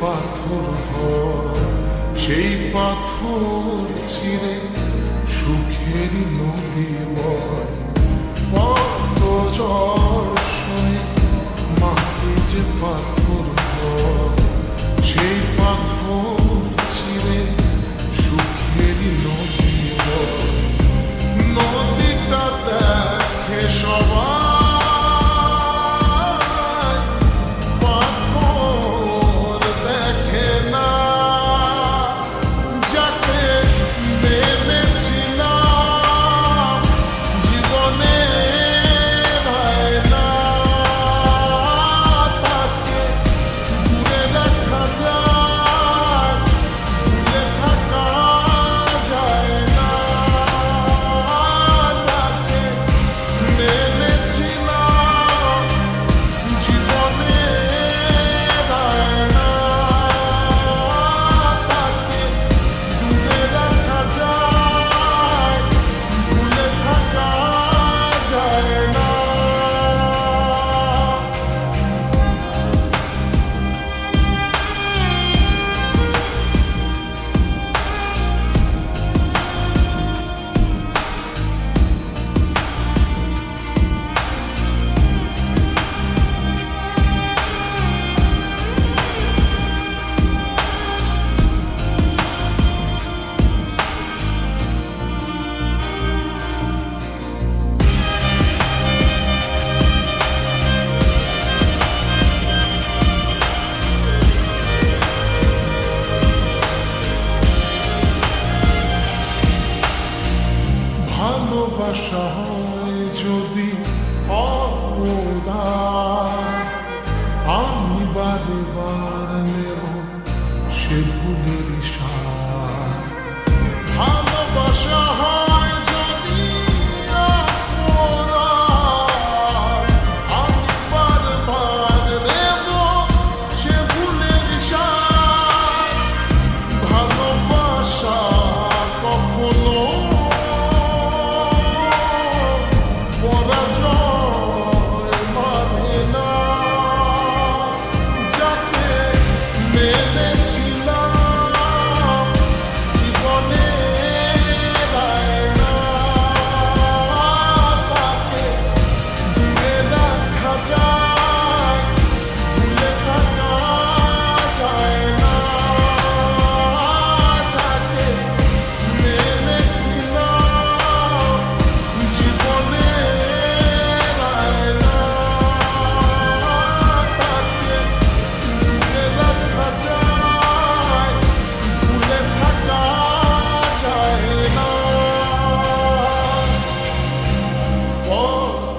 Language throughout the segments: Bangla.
পাথর হয় সেই পাথর ছিঁড়ে সুখের নদী বয়। পদ্ম জল 少？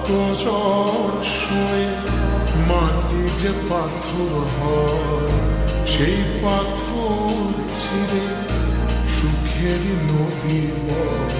কত শুয়ে মাটি যে পাথর হয় সেই পাথর ছিঁড়ে সুখের নদী বয়।